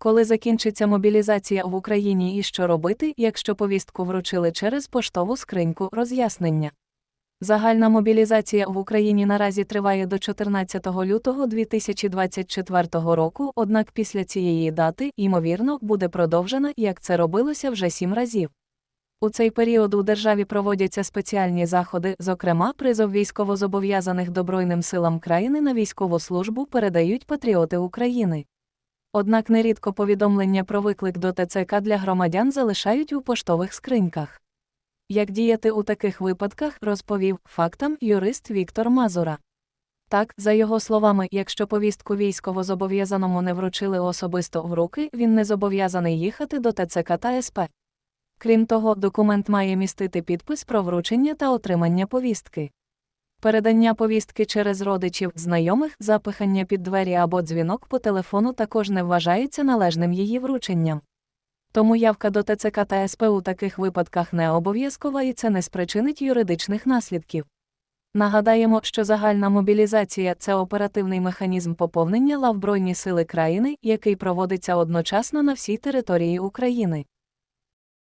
Коли закінчиться мобілізація в Україні і що робити, якщо повістку вручили через поштову скриньку роз'яснення. Загальна мобілізація в Україні наразі триває до 14 лютого 2024 року, однак після цієї дати, ймовірно, буде продовжена, як це робилося вже сім разів. У цей період у державі проводяться спеціальні заходи, зокрема, призов військовозобов'язаних Добройним силам країни на військову службу передають патріоти України. Однак нерідко повідомлення про виклик до ТЦК для громадян залишають у поштових скриньках. Як діяти у таких випадках, розповів фактам юрист Віктор Мазура. Так, за його словами, якщо повістку військовозобов'язаному не вручили особисто в руки, він не зобов'язаний їхати до ТЦК та СП. Крім того, документ має містити підпис про вручення та отримання повістки. Передання повістки через родичів, знайомих, запихання під двері або дзвінок по телефону також не вважається належним її врученням. Тому явка до ТЦК та СП у таких випадках не обов'язкова і це не спричинить юридичних наслідків. Нагадаємо, що загальна мобілізація це оперативний механізм поповнення лав Збройні сили країни, який проводиться одночасно на всій території України.